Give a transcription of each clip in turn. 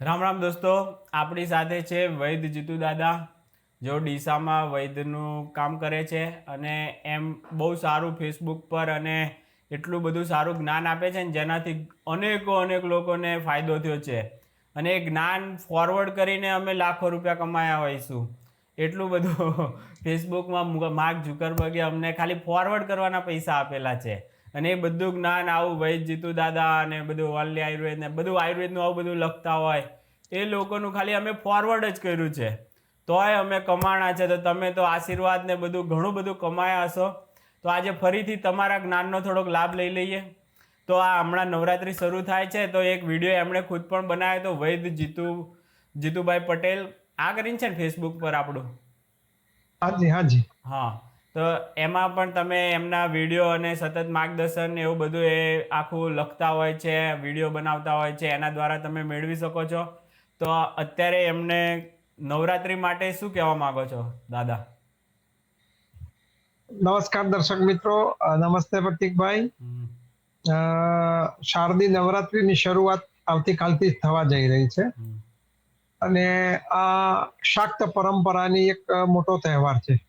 રામ રામ દોસ્તો, આપણી સાથે છે વૈદ જીતુ દાદા, જો ડીસામાં વૈદનું કામ કરે છે અને એમ બહુ સારું ફેસબુક પર અને એટલું બધું સારું જ્ઞાન આપે છે ને જેનાથી અનેકો અનેક લોકોને ફાયદો થયો છે. અને એ જ્ઞાન ફોરવર્ડ કરીને અમે લાખો રૂપિયા કમાયા હોઈશું. એટલું બધું ફેસબુકમાં માર્ક ઝુકરબર્ગે અમને ખાલી ફોરવર્ડ કરવાના પૈસા આપેલા છે. અને એ બધું જ્ઞાન આવું વૈદ જીતુ દાદા અને બધું વલ્લી આયુર્વેદ ને બધું આયુર્વેદનું આવું બધું લખતા હોય એ લોકોનું ખાલી અમે ફોરવર્ડ જ કર્યું છે. તોય અમે કમાણા છે તો તમે તો આશીર્વાદ ને બધું ઘણું બધું કમાયા હશો. તો આજે ફરીથી તમારા જ્ઞાનનો થોડોક લાભ લઈ લઈએ. તો આ હમણાં નવરાત્રિ શરૂ થાય છે તો એક વીડિયો એમણે ખુદ પણ બનાવ્યો તો વૈદ જીતુ જીતુભાઈ પટેલ. આ કરીને છે ને ફેસબુક પર આપણું? હાજી હાજી. હા. તો એમાં પણ તમે એમના વીડિયો અને સતત માર્ગદર્શન એવું બધું એ આખું લખતા હોય છે વીડિયો બનાવતા હોય છે એના દ્વારા તમે મેળવી શકો છો. તો અત્યારે એમને નવરાત્રિ માટે શું કહેવા માંગો છો દાદા? નમસ્કાર દર્શક મિત્રો નમસ્તે પ્રતિકભાઈ. શારદી નવરાત્રીની શરૂઆત આવતીકાલથી જ થવા જઈ રહી છે. અને આ શાક્ત પરંપરાની એક મોટો તહેવાર છે.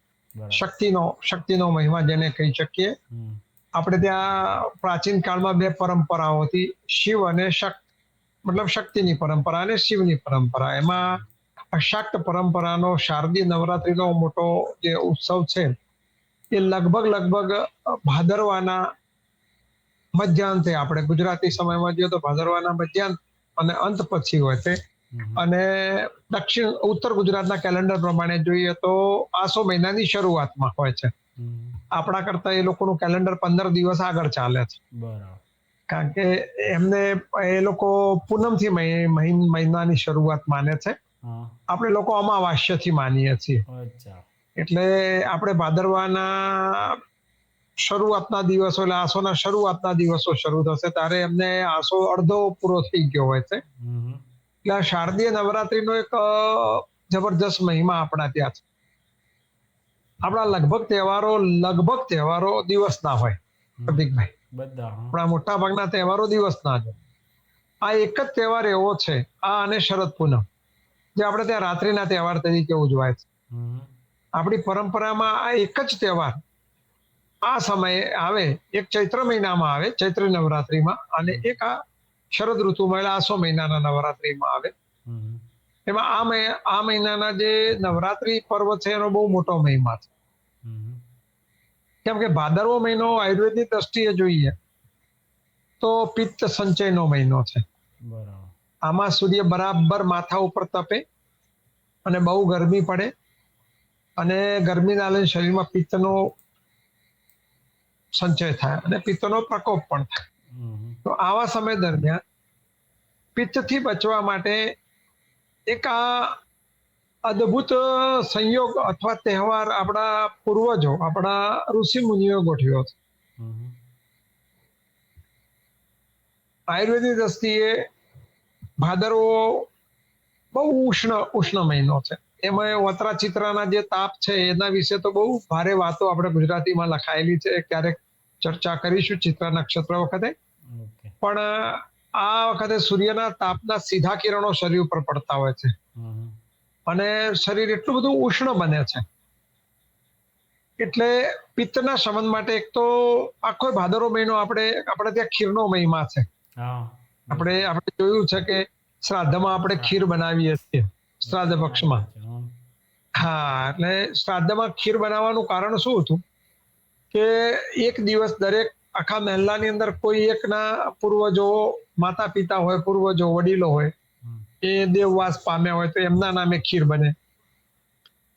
શક્તિનો શક્તિનો મહિમા જેને કહી શકીએ. આપણે ત્યાં પ્રાચીન કાળમાં બે પરંપરાઓ હતી. શિવ અને શક્ત મતલબ શક્તિની પરંપરા અને શિવની પરંપરા. એમાં શાક્ત પરંપરાનો શારદીય નવરાત્રીનો મોટો જે ઉત્સવ છે એ લગભગ લગભગ ભાદરવાના મધ્યાંતે આપણે ગુજરાતી સમયમાં જોઈએ તો ભાદરવાના મધ્યાંત અને અંત પછી હોય છે હમ. અને દક્ષિણ ઉત્તર ગુજરાતના કેલેન્ડર પ્રમાણે જોઈએ તો આસો મહિનાની શરૂઆતમાં હોય છે. આપણા કરતા એ લોકોનું કેલેન્ડર પંદર દિવસ આગળ ચાલે છે. કારણ કે એમને એ લોકો પૂનમથી મહિ- મહિનાની શરૂઆત માને છે. આપણે લોકો અમાવાસ્યથી માનીએ છીએ. એટલે આપણે ભાદરવાના શરૂઆતના દિવસો એટલે આસોના શરૂઆતના દિવસો શરૂ થશે ત્યારે એમને આસો અડધો પૂરો થઈ ગયો હોય છે. એટલે આ શારદીય નવરાત્રીનો એક જબરદસ્ત મહિમા આપણા ત્યાં છે. આપણા લગભગ તહેવારો લગભગ તહેવારો દિવસના હોય પ્રતિકભાઈ બધા આપણા મોટા ભાગના તહેવારો દિવસના છે આ એક જ તહેવાર એવો છે આ અને શરદ પૂનમ જે આપણે ત્યાં રાત્રિના તહેવાર તરીકે ઉજવાય છે. આપણી પરંપરામાં આ એક જ તહેવાર આ સમયે આવે એક ચૈત્ર મહિનામાં આવે ચૈત્ર નવરાત્રીમાં અને એક આ શરદ ઋતુમાં એટલે આસો મહિનાના નવરાત્રિમાં આવે. એમાં આ આ મહિનાના જે નવરાત્રી પર્વ છે એનો બહુ મોટો મહિમા છે. કેમ કે ભાદરવો મહિનો આયુર્વેદની દ્રષ્ટિએ જોઈએ તો પિત્ત સંચયનો મહિનો છે. બરાબર. આમાં સૂર્ય બરાબર માથા ઉપર તપે અને બહુ ગરમી પડે અને ગરમીના લઈને શરીરમાં પિત્તનો સંચય થાય અને પિત્તનો પ્રકોપ પણ થાય. તો આવા સમય દરમિયાન પિત્તથી બચવા માટે એક આ અદ્ભુત સંયોગ અથવા તહેવાર આપણા પૂર્વજો, આપણા ઋષિ મુનિઓ ગોઠવ્યો છે આયુર્વેદિક દ્રષ્ટિએ ભાદરવો બહુ ઉષ્ણ ઉષ્ણ મહિનો છે. એમાં વત્રા ચિત્રાના જે તાપ છે, એના વિશે તો બહુ ભારે વાતો આપણે ગુજરાતીમાં લખાયેલી છે. ક્યારેક ચર્ચા કરીશું ચિત્ર નક્ષત્ર વખતે. પણ આ વખતે સૂર્યના તાપના સીધા કિરણો શરીર ઉપર પડતા હોય છે. અને શરીર એટલું બધું ઉષ્ણ બને છે. એટલે પિત્તના શમન માટે એક તો આખો ભાદરો મહિનો આપણે આપણે ત્યાં ખીરનો મહિમા છે. આપણે આપણે જોયું છે કે શ્રાદ્ધમાં આપણે ખીર બનાવીએ છીએ શ્રાદ્ધ પક્ષમાં. હા એટલે શ્રાદ્ધમાં ખીર બનાવવાનું કારણ શું હતું? કે એક દિવસ દરેક આખા મહેલાની અંદર કોઈ એકના પૂર્વજો માતા પિતા હોય પૂર્વજો વડીલો હોય એ દેવવાસ પામ્યા હોય તો એમના નામે ખીર બને.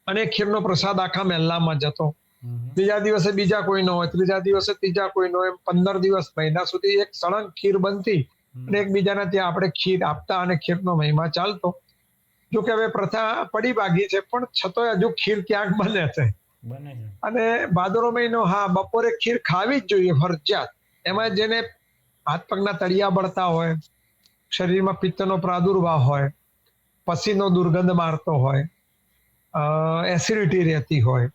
અને ખીરનો પ્રસાદ આખા મહેલામાં જતો. બીજા દિવસે બીજા કોઈનો હોય ત્રીજા દિવસે ત્રીજા કોઈનો હોય એમ પંદર દિવસ મહિના સુધી એક સળંગ ખીર બનતી અને એકબીજાના ત્યાં આપણે ખીર આપતા અને ખીરનો મહિમા ચાલતો. જો કે હવે પ્રથા પડી ભાગી છે પણ છતોય હજુ ખીર ક્યાંક બને છે? અને ભાદરો મહિનો હા બપોરે ખીર ખાવી જ જોઈએ ફરજિયાત. એમાં જેને હાથ પગના તળિયા બળતા હોય શરીરમાં પિત્તનો પ્રાદુર્ભાવ હોય પસીનો દુર્ગંધ મારતો હોય એસિડિટી રહેતી હોય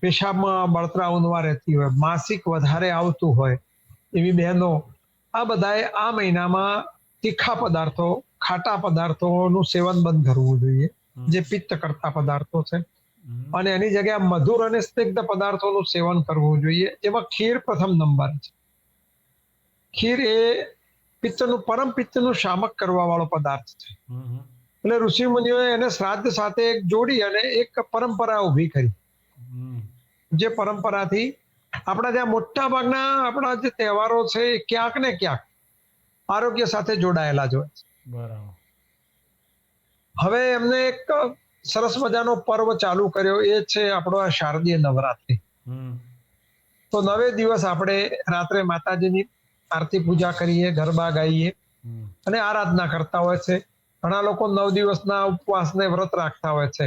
પેશાબમાં બળતરા ઉનવા રહેતી હોય માસિક વધારે આવતું હોય એવી બહેનો આ બધાએ આ મહિનામાં તીખા પદાર્થો ખાટા પદાર્થોનું સેવન બંધ કરવું જોઈએ જે પિત્ત કરતા પદાર્થો છે. અને એની જગ્યાએ મધુર અને સ્નિગ્ધ પદાર્થોનું સેવન કરવું જોઈએ. જેમાં ખીર પ્રથમ નંબર છે. ખીર એ પિત્તનું પરમ પિત્તનું શામક કરવા વાળો પદાર્થ છે. એટલે ઋષિ મુનિઓએ એને શ્રાદ્ધ સાથે એક જોડી અને એક પરંપરા ઊભી કરી. જે પરંપરાથી આપણા ત્યાં મોટા ભાગના આપણા જે તહેવારો છે એ ક્યાંક ને ક્યાંક આરોગ્ય સાથે જોડાયેલા જ હોય બરાબર. હવે એમને એક સરસ મજાનો પર્વ ચાલુ કર્યો. એ છે આપણો આ શારદીય નવરાત્રી. તો નવે દિવસ આપણે રાત્રે માતાજીની આરતી પૂજા કરીએ ગરબા ગાઈએ અને આરાધના કરતા હોય છે. ઘણા લોકો નવ દિવસના ઉપવાસને વ્રત રાખતા હોય છે.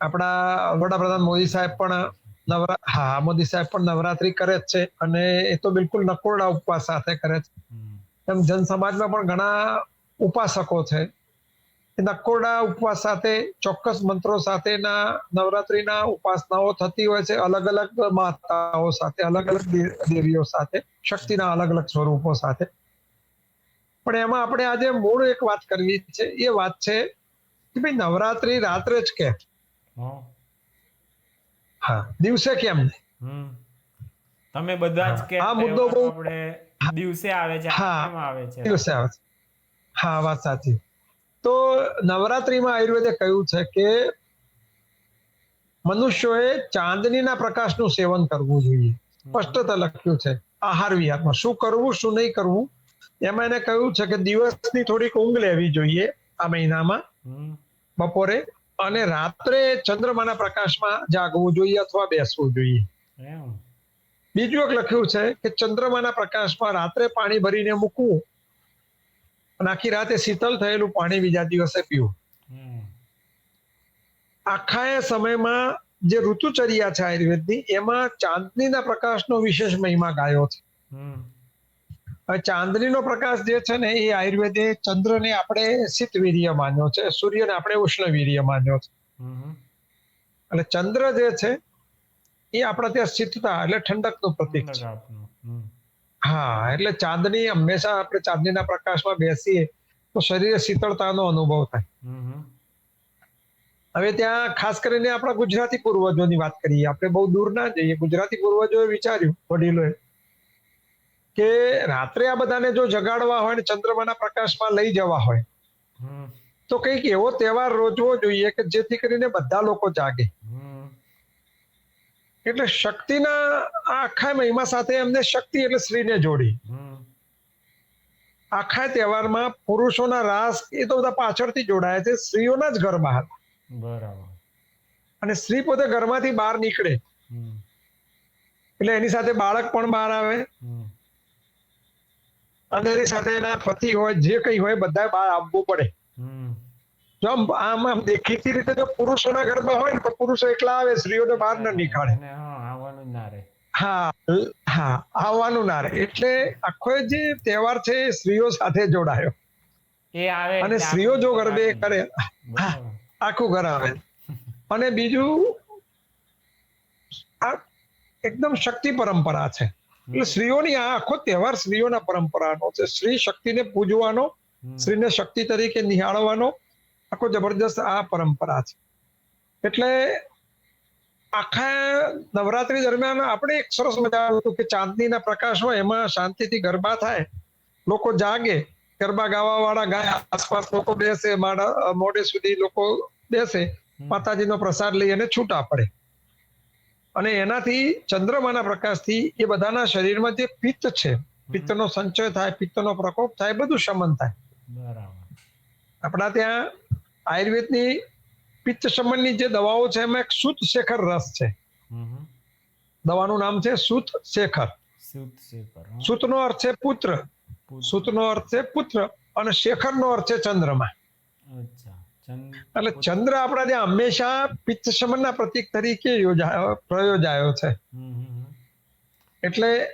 આપણા વડાપ્રધાન મોદી સાહેબ પણ નવરા હા મોદી સાહેબ પણ નવરાત્રી કરે જ છે અને એ તો બિલકુલ નકોરડા ઉપવાસ સાથે કરે છે. એમ જન સમાજમાં પણ ઘણા ઉપાસકો છે. એ નકોરડા ઉપવાસ સાથે ચોક્કસ મંત્રો સાથેના નવરાત્રિના ઉપાસનાઓ થતી હોય છે. અલગ અલગ માતાઓ સાથે અલગ અલગ દેવીઓ સાથે શક્તિના અલગ અલગ સ્વરૂપો સાથે. પણ એમાં આપણે આજે મૂળ એક વાત કરવી છે. એ વાત છે કે ભાઈ નવરાત્રી રાત્રે જ કેમ? હા. દિવસે કેમ? નહીં તમે બધા જ કે આ મુદ્દો બહુ- આપણે દિવસે આવે છે હા. આવે છે. દિવસે આવે છે. હા વાત સાચી. તો નવરાત્રિમાં આયુર્વેદે કહ્યું છે કે મનુષ્યોએ ચાંદનીના પ્રકાશનું સેવન કરવું જોઈએ. સ્પષ્ટતા લખ્યું છે. આહાર વિહારમાં. શું કરવું શું નહીં કરવું? એમાં એને કહ્યું છે કે દિવસની થોડીક ઊંઘ લેવી જોઈએ આ મહિનામાં. બપોરે. અને રાત્રે ચંદ્રમાના પ્રકાશમાં જાગવું જોઈએ અથવા બેસવું જોઈએ. બીજું એક લખ્યું છે કે ચંદ્રમાના પ્રકાશમાં રાત્રે પાણી ભરીને મૂકવું અને આખી રાતે શીતલ થયેલું પાણી બીજા દિવસે પીવું. આખા એ સમયમાં જે ઋતુચર્યા છે આયુર્વેદની એમાં ચાંદનીના પ્રકાશનો વિશેષ મહિમા ગાયો છે. હવે ચાંદનીનો પ્રકાશ જે છે ને એ આયુર્વેદે ચંદ્રને આપણે શીત વીર્ય માન્યો છે સૂર્યને આપણે ઉષ્ણ વીર્ય માન્યો છે. એટલે ચંદ્ર જે છે એ આપણા ત્યાં શીતતા એટલે ઠંડકનું પ્રતીક છે. હા એટલે ચાંદની હંમેશા આપણે ચાંદનીના પ્રકાશમાં બેસીએ તો શરીરે શીતળતાનો અનુભવ થાય. હવે ત્યાં ખાસ કરીને આપણા ગુજરાતી પૂર્વજોની વાત કરીએ આપણે બહુ દૂર ના જઈએ. ગુજરાતી પૂર્વજોએ વિચાર્યું વડીલોએ કે રાત્રે આ બધાને જો જગાડવા હોય ને ચંદ્રમાના પ્રકાશમાં લઈ જવા હોય તો કંઈક એવો તહેવાર રોજવો જોઈએ કે જેથી કરીને બધા લોકો જાગે. એટલે શક્તિના આખા મહિમા સાથે એમને શક્તિ એટલે સ્ત્રીને જોડી. આખા તહેવારમાં પુરુષોના રાસ એ તો બધા પાછળથી જોડાયા છે સ્ત્રીઓના જ ઘરમાં હતા. બરાબર. અને સ્ત્રી પોતે ઘરમાંથી બહાર નીકળે. એટલે એની સાથે બાળક પણ બહાર આવે. અને એની સાથે એના પતિ હોય જે કઈ હોય બધા બહાર આવવું પડે. જો આમ આમ દેખીતી રીતે જો પુરુષોના ઘરમાં હોય ને તો પુરુષો એકલા આવે સ્ત્રીઓને બહાર ન નીકાળે. આવવાનું ના રહે. હા હા આવવાનું ના રહે. એટલે આખો જે તહેવાર છે એ સ્ત્રીઓ સાથે જોડાયો. એ આવે અને સ્ત્રીઓ જો ગરબે કરે આખું ઘર આવે. અને બીજું આ એકદમ શક્તિ પરંપરા છે. એટલે સ્ત્રીઓની આ આખો તહેવાર સ્ત્રીઓના પરંપરાનો છે. સ્ત્રી શક્તિને પૂજવાનો. સ્ત્રીને શક્તિ તરીકે નિહાળવાનો આખો જબરદસ્ત આ પરંપરા છે. એટલે આખા નવરાત્રી દરમિયાન આપણે એક સરસ મજા હતું કે ચાંદનીના પ્રકાશ હોય એમાં શાંતિથી ગરબા થાય લોકો જાગે ગરબા ગાવા વાળા ગાય આસપાસ લોકો બેસે માડા મોડે સુધી લોકો બેસે માતાજીનો પ્રસાદ લઈ અને છૂટા પડે. અને એનાથી ચંદ્રમાના પ્રકાશથી એ બધાના શરીરમાં જે પિત્ત છે પિત્તનો સંચય થાય પિત્તનો પ્રકોપ થાય બધું શમન થાય. બરાબર. આપણા ત્યાં આયુર્વેદની પિત્ત સંબંધની જે દવાઓ છે એમાં એક સુત શેખર રસ છે. દવાનું નામ છે સુત શેખર. સુત નો સુતનો અર્થ છે પુત્ર. પૂત- સુતનો અર્થ છે પુત્ર અને શેખરનો અર્થ છે ચંદ્રમા. એટલે ચંદ્ર આપણા ત્યાં હંમેશા પિત્ત સંબંધના પ્રતીક તરીકે પ્રયોજાયો છે. એટલે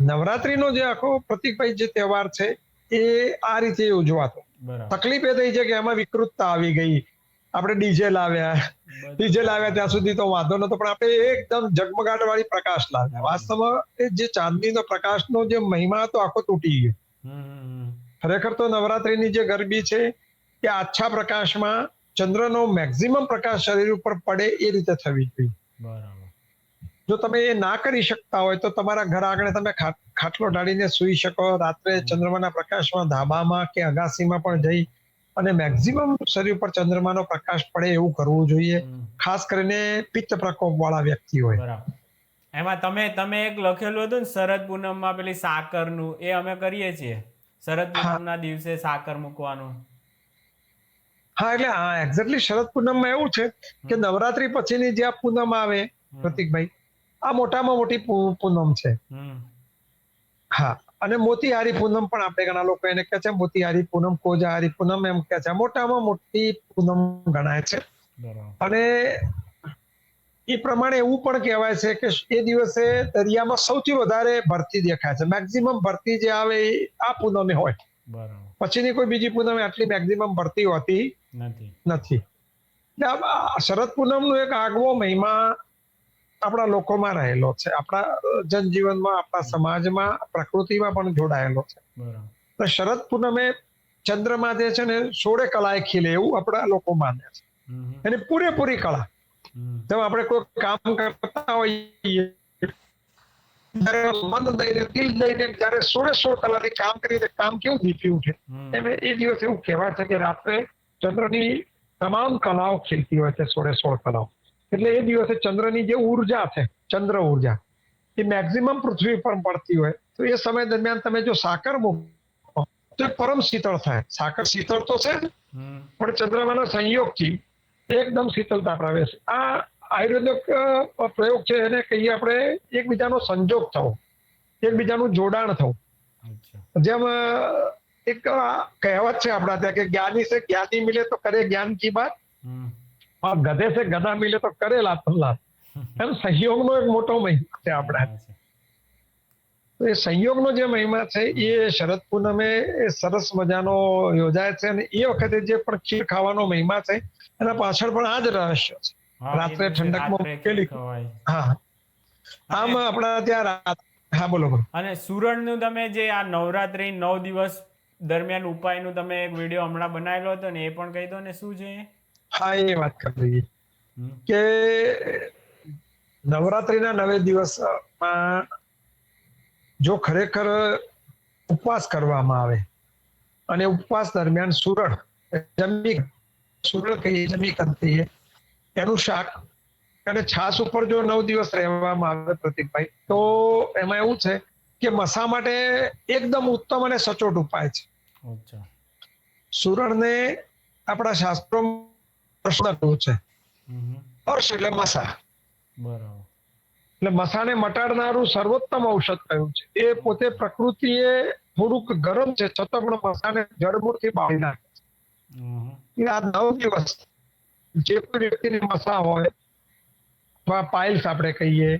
નવરાત્રીનો જે આખો પ્રતિકભાઈ જે તહેવાર છે એ આ રીતે ઉજવાતો તકલીફ એ થઈ છે કે એમાં વિકૃતતા આવી ગઈ. આપણે ડીજે લાવ્યા. ડીજે લાવ્યા ત્યાં સુધી તો વાંધો નતો પણ આપણે એકદમ ઝગમગાટ વાળી પ્રકાશ લાવ્યા. વાસ્તવમાં એ જે ચાંદનીનો પ્રકાશનો જે મહિમા હતો આખો તૂટી ગયો. ખરેખર તો નવરાત્રીની જે ગરબી છે કે આછા પ્રકાશમાં ચંદ્રનો મેક્સિમમ પ્રકાશ શરીર ઉપર પડે એ રીતે થવી જોઈએ. બરાબર. જો તમે એ ના કરી શકતા હોય તો તમારા ઘર આગળ તમે ખાટલો ઢાળીને સૂઈ શકો. રાત્રે ચંદ્રમાના પ્રકાશમાં ધાબામાં કે અગાસીમાં પણ જઈ અને મેક્સિમમ શરીર ઉપર ચંદ્રમાનો પ્રકાશ પડે એવું કરવું જોઈએ. ખાસ કરીને પિત્ત પ્રકોપ વાળા વ્યક્તિ હોય. એમાં તમે તમે એક લખેલું હતું ને શરદ પૂનમમાં પેલી સાકરનું એ અમે કરીએ છીએ. શરદ. પૂનમના દિવસે સાકર મૂકવાનું. હા એટલે હા એક્ઝેક્ટલી શરદ પૂનમમાં એવું છે કે નવરાત્રી પછીની જે આ પૂનમ આવે પ્રતિકભાઈ આ મોટામાં મોટી પૂનમ છે. હા અને મોતીહારી પૂનમ પણ આપણે ઘણા લોકો એને કહે છે મોતીહારી પૂનમ કોજાહારી પૂનમ એમ કહે છે. મોટામાં મોટી પૂનમ ગણાય છે. અને એ પ્રમાણે એવું પણ કહેવાય છે કે એ દિવસે દરિયામાં સૌથી વધારે ભરતી દેખાય છે. મેક્સિમમ ભરતી જે આવે એ આ પૂનમે હોય. પછીની કોઈ બીજી પૂનમે આટલી મેક્સિમમ ભરતી હોતી નથી. નથી. પૂનમ શરદ પૂનમનો એક આગવો મહિમા આપણા લોકોમાં રહેલો છે. આપણા જનજીવનમાં આપણા સમાજમાં પ્રકૃતિમાં પણ જોડાયેલો છે. તો શરદ પૂનમે ચંદ્રમાં જે છે ને સોળે કલાએ ખીલે એવું આપણા લોકો માને છે. એની પૂરેપૂરી કળા. જેમ આપણે કોઈ કામ કરતા હોઈએ મન દઈને દિલ દઈને જ્યારે સોળે સોળ કલાકથી કામ કરીએ કામ કેવું દીપી ઉઠે? એમ એ દિવસે એવું કહેવાય છે કે રાત્રે ચંદ્રની તમામ કલાઓ ખીલતી હોય છે સોળે સોળ કલાઓ. એટલે એ દિવસે ચંદ્રની જે ઊર્જા છે ચંદ્ર ઊર્જા એ મેક્સિમમ પૃથ્વી પર પડતી હોય. તો એ સમય દરમિયાન તમે જો સાકર મૂકો તો પરમ શીતળ થાય. સાકર શીતળ તો છે પણ ચંદ્રમાના સંયોગથી એકદમ શીતળતા પ્રવેશ. આ આયુર્વેદિક પ્રયોગ છે એને કહીએ આપણે એકબીજાનો સંજોગ થવો એકબીજાનું જોડાણ થવું. જેમ એક કહેવત છે આપણા ત્યાં કે જ્ઞાની છે જ્ઞાની મિલે તો કરે જ્ઞાન કી બાત. આ ગધે છે ગધા મિલે તો કરેલા પલ્લા. એમ સંયોગનો એક મોટો મહિમા છે આપણા. એ સંયોગનો જે મહિમા છે એ શરદ પૂનમે સરસ મજાનો યોજાય છે અને એ વખતે જે પણ ખીર ખાવાનો મહિમા છે એના પાછળ પણ આ જ રહસ્ય છે. રાત્રે ઠંડકમાં મૂકેલી. હા. આમ આપણા ત્યાં હા બોલો બોલો. અને સુરણનું તમે જે આ નવરાત્રી નવ દિવસ દરમિયાન ઉપાયનું તમે એક વીડિયો હમણાં બનાવેલો હતો ને એ પણ કહી દો ને શું છે? હા એ વાત કરી. કે નવરાત્રીના નવે દિવસમાં જો ખરેખર ઉપવાસ કરવામાં આવે અને ઉપવાસ દરમિયાન સુરણ જમી સુરણ કહીએ જમી કહીએ એનું શાક અને છાસ ઉપર જો નવ દિવસ રહેવામાં આવે પ્રતિકભાઈ તો એમાં એવું છે કે મસા માટે એકદમ ઉત્તમ અને સચોટ ઉપાય છે. સુરણને આપણા શાસ્ત્રો પ્રશ્ન છે. હર્ષ એટલે મસા. બરાબર. એટલે મસાને મટાડનારું સર્વોત્તમ ઔષધ કયું છે? એ પોતે પ્રકૃતિએ થોડુંક ગરમ છે છતાં પણ મસાને જડમૂળથી બાળી નાખે આ નવ દિવસ જે કોઈ વ્યક્તિને મસા હોય અથવા પાઇલ્સ આપણે કહીએ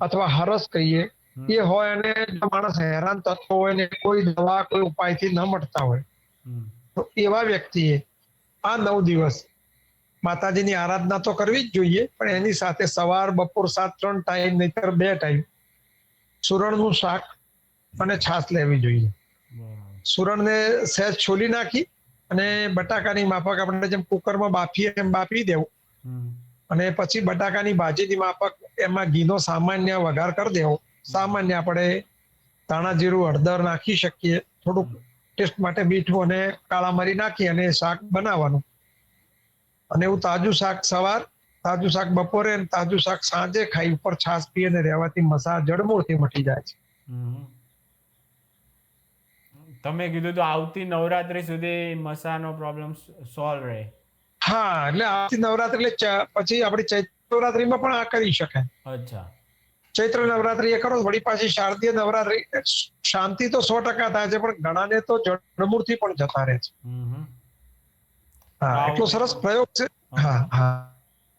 અથવા હરસ કહીએ એ હોય અને માણસ હેરાન થતો હોય ને કોઈ દવા કોઈ ઉપાયથી ન મટતા હોય તો એવા વ્યક્તિએ આ નવ દિવસ માતાજીની આરાધના તો કરવી જ જોઈએ, પણ એની સાથે સવાર, બપોર સાત, ત્રણ ટાઈમ નહીતર બે ટાઈમ સુરણનું શાક અને છાશ લેવી જોઈએ. સુરણને સહેજ છોલી નાખી અને બટાકાની માફક આપણે જેમ કુકરમાં બાફીએ એમ બાફી દેવું. અને પછી બટાકાની ભાજીની માફક એમાં ઘીનો સામાન્ય વઘાર કરી દેવો. સામાન્ય આપણે ધાણા જીરું, હળદર નાખી શકીએ. થોડુંક ટેસ્ટ માટે મીઠું અને કાળા મરી નાખી અને શાક બનાવવાનું. અને એવું તાજું શાક સવાર તાજું શાક બપોરે અને તાજું શાક સાંજે ખાઈ ઉપર છાશ પી અને રહેવાથી મસા જડમૂળથી મટી જાય છે. તમે કીધું તો આવતી નવરાત્રી સુધી મસાનો પ્રોબ્લેમ સોલ્વ રહે. હા એટલે આવતી નવરાત્રી એટલે પછી આપણી ચૈત્ર નવરાત્રીમાં પણ આ કરી શકાય. અચ્છા. ચૈત્ર નવરાત્રી એ કરો વળી પાછી શારદીય નવરાત્રી શાંતિ તો સો ટકા થાય છે પણ ઘણાને તો જડમૂળથી પણ જતા રહે છે. હા એટલો સરસ પ્રયોગ છે. હા. હા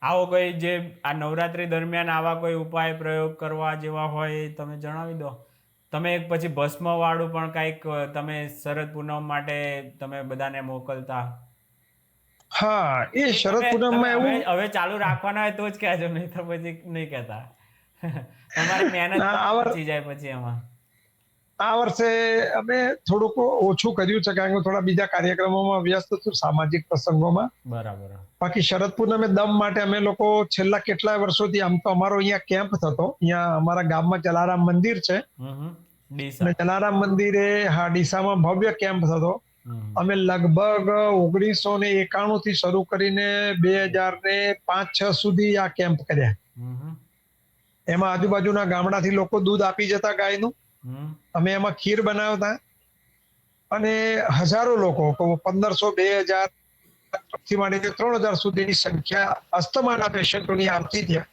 આવો કોઈ જે આ નવરાત્રી દરમિયાન આવા કોઈ ઉપાય પ્રયોગ કરવા જેવા હોય તમે જણાવી દો. તમે એક પછી ભસ્મ વાળું પણ કંઈક તમે શરદ પૂનમ માટે તમે બધાને મોકલતા. હા એ શરદ પૂનમમાં એવું હવે ચાલુ રાખવાના હોય તો જ કહેજો નહીં તો પછી નહીં કહેતા. તમારી મહેનત પચી જાય પછી એમાં. આ વર્ષે અમે થોડુંક ઓછું કર્યું છે કારણ કે થોડા બીજા કાર્યક્રમોમાં વ્યસ્ત છું સામાજિક પ્રસંગોમાં બરાબર બાકી શરદ પૂનમે દમ માટે અમે લોકો છેલ્લા કેટલાય વર્ષોથી આમ તો અમારો અહીંયા કેમ્પ થતો અહીંયા અમારા ગામમાં જલારામ મંદિર છે. અને જલારામ મંદિરે હા ડીસામાં ભવ્ય કેમ્પ થતો. અમે લગભગ ઓગણીસો ને એકાણું થી શરૂ કરીને બે હજાર ને પાંચ છ સુધી આ કેમ્પ કર્યા. એમાં આજુબાજુના ગામડાથી લોકો દૂધ આપી જતા ગાયનું. અમે એમાં ખીર બનાવતા અને હજારો લોકો પંદરસો બે હજારથી માંડીને ત્રણ હજાર સુધીની સંખ્યા અસ્તમાના પેશન્ટોની આવતી ત્યાં.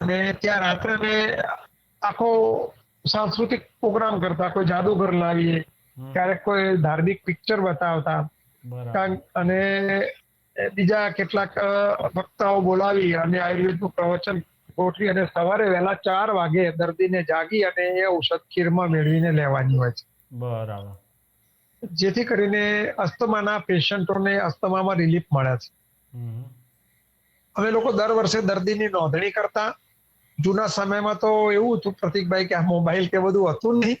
અને ત્યાં રાત્રે અમે આખો સાંસ્કૃતિક પ્રોગ્રામ કરતા કોઈ જાદુગર લાવીએ ક્યારેક કોઈ ધાર્મિક પિક્ચર બતાવતા અને બીજા કેટલાક વક્તાઓ બોલાવી અને આયુર્વેદનું પ્રવચન ગોઠવી અને સવારે વહેલા ચાર વાગે દર્દીને જાગી અને એ ઔષધ ખીરમાં મેળવીને લેવાની હોય છે. બરાબર. જેથી કરીને અસ્થમાના પેશન્ટોને અસ્થમામાં રિલીફ મળે છે. અમે લોકો દર વર્ષે દર્દીની નોંધણી કરતા. જૂના સમયમાં તો એવું હતું પ્રતિકભાઈ કે આ મોબાઈલ કે બધું હતું નહીં.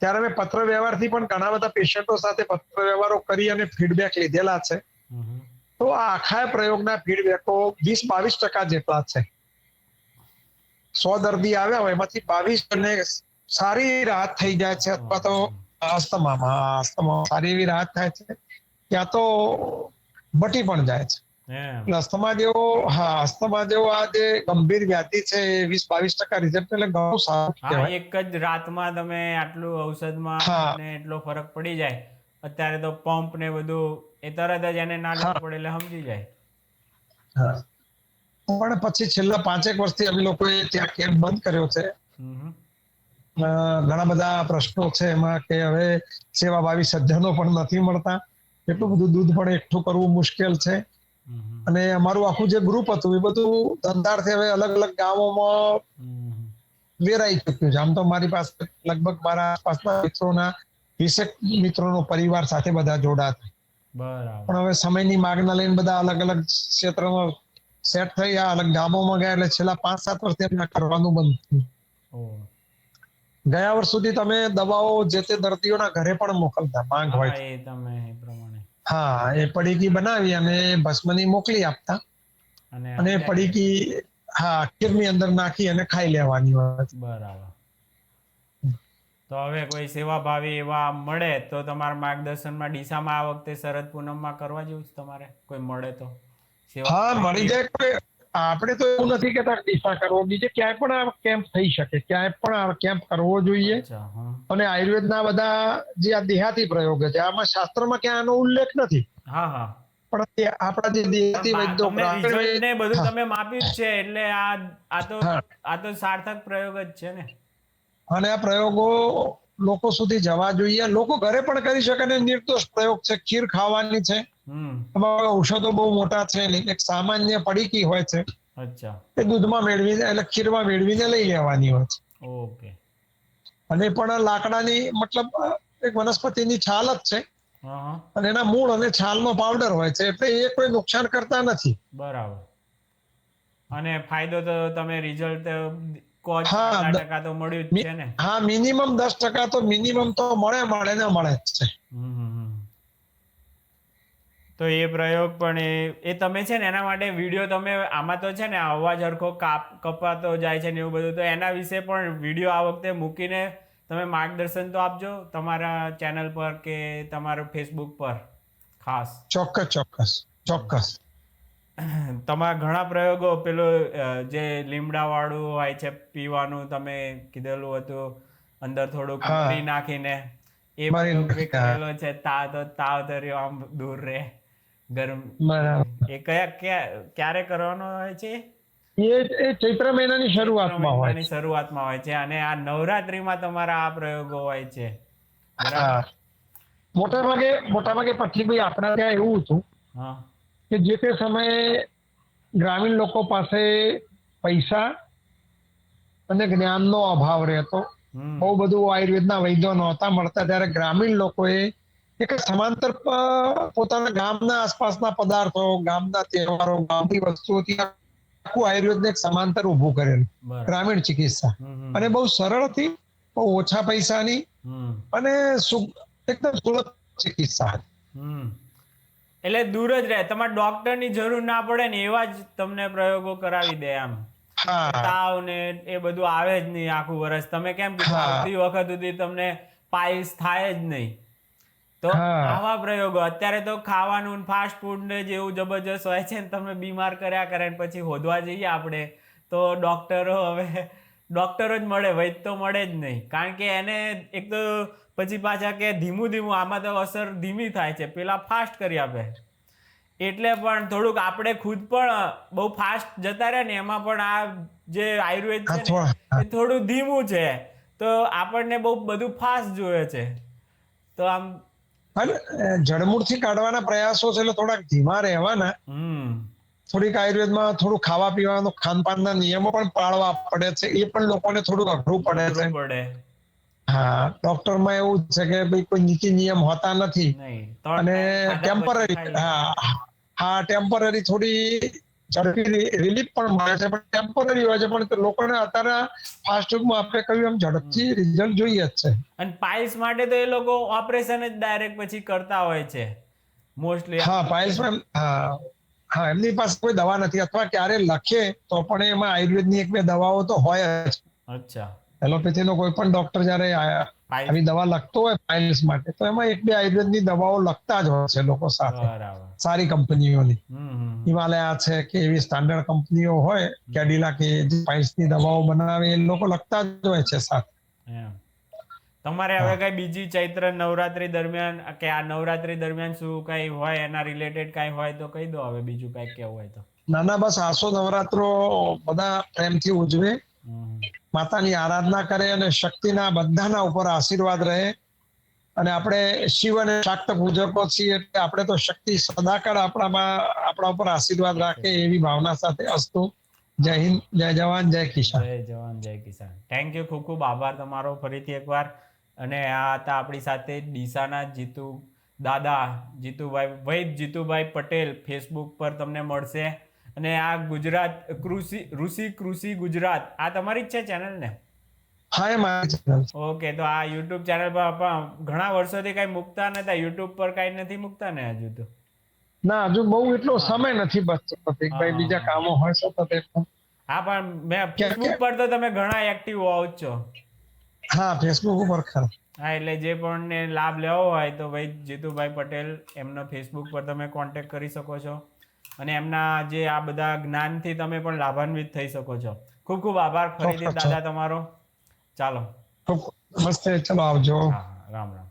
ત્યારે અમે પત્ર વ્યવહારથી પણ ઘણા બધા પેશન્ટો સાથે પત્ર વ્યવહારો કરી અને ફીડબેક લીધેલા છે. તો આ આખા પ્રયોગના ફીડબેકો વીસ બાવીસ ટકા જેટલા છે. સો દર્દી આવ્યા હોય એમાંથી બાવીસ ને સારી રાહત થઈ જાય છે અથવા તો અસ્તમામાં અસ્તમા સારી એવી રાહત થાય છે ત્યાં તો બટી પણ જાય છે. અસ્થમા જેવો હા અસ્થમા જેવો આ જે ગંભીર વ્યાધિ છે એ વીસ બાવીસ ટકા રિઝલ્ટ એટલે ઘણું સારું એક જ રાતમાં તમે આટલું ઔષધમાં અને એટલો ફરક પડી જાય અત્યારે તો પંપ ને બધું એ તરત જ એને ના પડે એટલે સમજી જાય. હા. પણ પછી છેલ્લા પાંચેક વર્ષથી અમે લોકોએ ત્યાં કેમ્પ બંધ કર્યો છે. ઘણા બધા પ્રશ્નો છે એમાં કે હવે સેવાભાવી સજ્જનો પણ નથી મળતા. એટલું બધું દૂધ પણ એકઠું કરવું મુશ્કેલ છે. અને અમારું આખું જે ગ્રુપ હતું એ બધું ધંધારથી હવે અલગ અલગ ગામોમાં. વેરાઈ ચુક્યું છે. આમ તો મારી પાસે લગભગ મારા આસપાસના મિત્રોના વીસેક મિત્રોનો પરિવાર સાથે બધા જોડાતા પણ હવે સમયની માગના લઈને બધા અલગ અલગ ક્ષેત્રમાં સેટ થઈ અલગ ગામોમાં ગયા એટલે છેલ્લા પાંચ સાત વર્ષથી એમને કરવાનું બંધ થયું. ગયા વર્ષ સુધી તમે દવાઓ જે તે દર્દીઓના ઘરે પણ મોકલતા માંગ હોય હા એ તમે પ્રમાણે. હા એ પડીકી બનાવી અને ભસ્મની મોકલી આપતા. અને પડીકી હા ખીરની અંદર નાખી અને ખાઈ લેવાની હોય બરાબર. તો હવે કોઈ સેવાભાવી એવા મળે તો તમારા માર્ગદર્શનમાં ડીસામાં આ વખતે શરદ પૂનમમાં કરવા જેવું છે તમારે? કોઈ મળે તો? સેવા હા મળી જાય આપણે તો એવું નથી કેતા દિશા કરવો. બીજે ક્યાંય પણ આ કેમ્પ થઈ શકે ક્યાંય પણ આ કેમ્પ કરવો જોઈએ. અને આયુર્વેદના બધા જે આ દેહાતી પ્રયોગો છે આમાં શાસ્ત્રમાં ક્યાં આનો ઉલ્લેખ નથી. હા હા. પણ આપણા જે દેહાતી વૈદ્યો ને બધું તમે માપ્યું છે એટલે આ આ તો આ તો સાર્થક પ્રયોગ જ છે ને. અને આ પ્રયોગો લોકો સુધી જવા જોઈએ. લોકો ઘરે પણ કરી શકે ને નિર્દોષ પ્રયોગ છે ખીર ખાવાની છે. ઔષધો બહુ મોટા છે નહીં એક સામાન્ય પડીકી હોય છે. એ દૂધમાં મેળવીને એટલે ખીરમાં મેળવીને લઈ લેવાની હોય છે. ઓકે. અને પણ લાકડાની મતલબ એક વનસ્પતિની છાલ જ છે. અને એના મૂળ અને છાલનો પાવડર હોય છે એટલે એ કોઈ નુકસાન કરતા નથી. બરાબર. અને ફાયદો તો તમે રિઝલ્ટ હા, તો મળ્યું છે ને? હા મિનિમમ દસ ટકા તો મિનિમમ તો મળે મળે ને મળે જ છે. તો એ પ્રયોગ પણ એ એ તમે છે ને એના માટે વીડિયો તમે આમાં તો છે ને અવાજ હરખો કાપ કપાતો જાય છે ને એવું બધું તો એના વિશે પણ વીડિયો આ વખતે મૂકીને તમે માર્ગદર્શન તો આપજો તમારા ચેનલ પર કે તમારા ફેસબુક પર ખાસ ચોક્કસ ચોક્કસ ચોક્કસ તમારા ઘણા પ્રયોગો પેલો જે લીમડાવાળું હોય છે પીવાનું તમે કીધેલું હતું અંદર થોડુંક. નાખીને એ પ્રયોગ. કરેલો છે તાવ તો તાવ ધર્યો આમ દૂર રહે ગરમ. બરાબર. એ કયા ક્યાં ક્યારે કરવાનો હોય છે? એ એ ચૈત્ર મહિનાની શરૂઆતમાં હોય શરૂઆતમાં હોય છે અને આ નવરાત્રીમાં તમારા આ પ્રયોગો હોય છે. બરાબર? મોટા ભાગે મોટા ભાગે પછી ભાઈ આપણા ત્યાં એવું હતું કે જે તે સમયે ગ્રામીણ લોકો પાસે પૈસા અને જ્ઞાનનો અભાવ રહેતો. બહુ બધું આયુર્વેદના વૈદ્યો નહોતા મળતા. ત્યારે ગ્રામીણ લોકોએ એક સમાંતર પોતાના ગામના આસપાસના પદાર્થો ગામના તહેવારો ગામની વસ્તુઓથી આખું આયુર્વેદને એક સમાંતર ઊભું કરેલું. ગ્રામીણ ચિકિત્સા. અને બહુ સરળ હતી બહુ ઓછા પૈસાની અને એકદમ સુલભ ચિકિત્સા એટલે દૂર જ રહે. તમારે ડોક્ટરની જરૂર ના પડે ને એવા જ તમને પ્રયોગો કરાવી દે આમ તાવ ને એ બધું આવે જ નહીં આખું વર્ષ તમે કેમ કીધું. આવતી વખત સુધી તમને પાઇલ્સ થાય જ નહીં. તો આવા પ્રયોગો. અત્યારે તો ખાવાનું ફાસ્ટ ફૂડ ને જેવું જબરજસ્ત હોય છે ને તમે બીમાર કર્યા કરે ને પછી હોદવા જઈએ આપણે તો ડોક્ટરો હવે ડોક્ટરો જ મળે વૈદ તો મળે જ નહીં. કારણ કે એને એક તો પછી પાછા કે ધીમું ધીમું આમાં તો અસર ધીમી થાય છે. પેલા ફાસ્ટ કરી આપે. એટલે પણ થોડુંક આપણે ખુદ પણ બહુ ફાસ્ટ જતા રહે ને એમાં પણ આ જે આયુર્વેદ છે એ થોડું ધીમું છે. તો આપણને બહુ બધું ફાસ્ટ જોઈએ છે. તો આમ અને જડમૂળથી કાઢવાના પ્રયાસો છે એટલે થોડાક ધીમા રહેવાના. થોડીક આયુર્વેદમાં થોડું ખાવા પીવાનું ખાનપાનના નિયમો પણ પાળવા પડે છે. એ પણ લોકોને થોડું અઘરું પડે છે. હા ડોક્ટરમાં એવું છે કે ભાઈ કોઈ નીતિ નિયમ હોતા નથી. અને ટેમ્પરરી હા હા ટેમ્પરરી થોડી ઝડપી રિલીફ પણ મળે છે પણ ટેમ્પરરી હોય છે પણ લોકોને અત્યારે ફાસ્ટ ફૂડમાં આપણે કહ્યું એમ ઝડપથી રિઝલ્ટ જોઈએ જ છે. અને પાઇલ્સ માટે તો એ લોકો ઓપરેશન જ ડાયરેક્ટ પછી કરતા હોય છે મોસ્ટલી હા પાયલ્સમાં એમ- હા. હા એમની પાસે કોઈ દવા નથી અથવા ક્યારે લખે તો પણ એમાં આયુર્વેદની એક બે દવાઓ તો હોય જ. અચ્છા. એલોપેથીનો કોઈ પણ ડોક્ટર જયારે આવી દવા લખતો હોય ફાઇલ્સ માટે તો એમાં એક બે આયુર્વેદની દવાઓ લખતા જ હોય છે લોકો સાથે. સારી કંપનીઓની. હમ હમ હિમાલયા છે કે એવી સ્ટાન્ડર્ડ કંપનીઓ હોય કેડિલા કે જે પાઇલ્સની દવાઓ બનાવે એ લોકો લખતા જ હોય છે સાથે. તમારે હવે કઈ બીજી ચૈત્ર નવરાત્રી દરમિયાન કે આ નવરાત્રી દરમિયાન શું કઈ હોય એના રિલેટેડ કઈ હોય તો કહી દો હવે બીજું કઈ કેવું હોય તો. નાના બસ આસો નવરાત્રો બધા પ્રેમથી ઉજવે. માતાની આરાધના કરે અને શક્તિના બધાના ઉપર આશીર્વાદ રહે. અને આપણે શિવ અને શાક્ત પૂજકો છીએ એટલે આપણે તો શક્તિ સદાકાળ આપણામાં, આપણા ઉપર આશીર્વાદ રાખે એવી ભાવના સાથે અસ્તુ. જય હિન્દ, જય જવાન, જય કિસાન. જય જવાન, જય કિસાન. થેન્ક યુ ખૂબ ખૂબ આભાર તમારો ફરીથી એકવાર. અને આ હતા આપણી સાથે ડીસાના જીતુ દાદા, જીતુભાઈ વૈદ જીતુભાઈ પટેલ. ફેસબુક પર તમને મળશે. અને આ ગુજરાત કૃષિ ઋષિ કૃષિ ગુજરાત આ તમારી જ છે ચેનલ ને? હા એ મારી ઓકે તો આ યુટ્યુબ ચેનલ પર ઘણા વર્ષોથી કઈ મૂકતા નતા યુટ્યુબ પર કઈ નથી મૂકતા ને હજુ તો? ના હજુ બહુ એટલો સમય નથી બચતો ભાઈ હા. બીજા કામો હોય સતત એટલે. હા પણ મેં ફેસબુક પર તો તમે ઘણા એક્ટિવ હોવ છો. હા ફેસબુક ઉપર ખરા. હા એટલે જે પણ ને લાભ લેવો હોય તો ભાઈ જીતુભાઈ પટેલ એમનો ફેસબુક પર તમે કોન્ટેક્ટ કરી શકો છો. અને એમના જે આ બધા જ્ઞાનથી તમે પણ લાભાન્વિત થઈ શકો છો. ખૂબ ખૂબ આભાર. ફરીથી દાદા તમારો. ચાલો. નમસ્તે ચલો આવજો. રામ રામ.